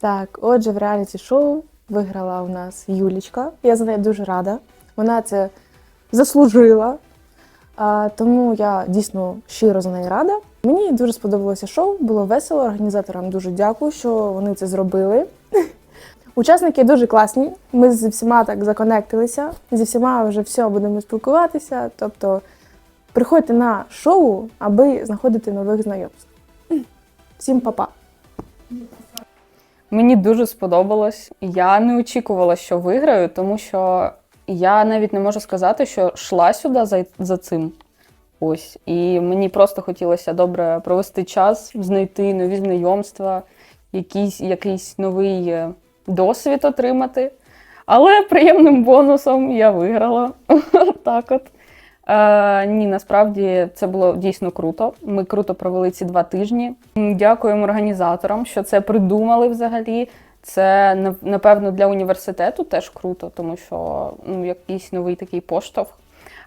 Так, отже, в реаліті шоу виграла у нас Юлічка. Я за неї дуже рада. Вона це заслужила. А, тому я дійсно щиро за неї рада. Мені дуже сподобалося шоу, було весело. Організаторам дуже дякую, що вони це зробили. Учасники дуже класні. Ми зі всіма так законектилися. Зі всіма вже все будемо спілкуватися. Тобто приходьте на шоу, аби знаходити нових знайомств. Всім па-па! Мені дуже сподобалось. Я не очікувала, що виграю, тому що я навіть не можу сказати, що йшла сюди за, за цим. Ось. І мені просто хотілося добре провести час, знайти нові знайомства, якийсь, якийсь новий е, досвід отримати. Але приємним бонусом я виграла. так от. Е, ні, насправді це було дійсно круто. Ми круто провели ці два тижні. Дякуємо організаторам, що це придумали взагалі. Це напевно для університету теж круто, тому що ну, якийсь новий такий поштовх.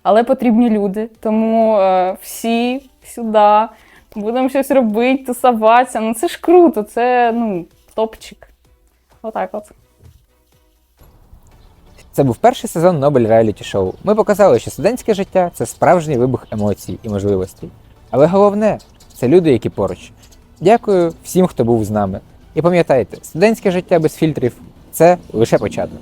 Але потрібні люди, тому е, всі сюди будемо щось робити, тусуватися. Ну це ж круто, це ну, топчик. Отак от. Це був перший сезон Нобель реаліті шоу. Ми показали, що студентське життя це справжній вибух емоцій і можливостей. Але головне це люди, які поруч. Дякую всім, хто був з нами. І пам'ятайте, студентське життя без фільтрів це лише початок.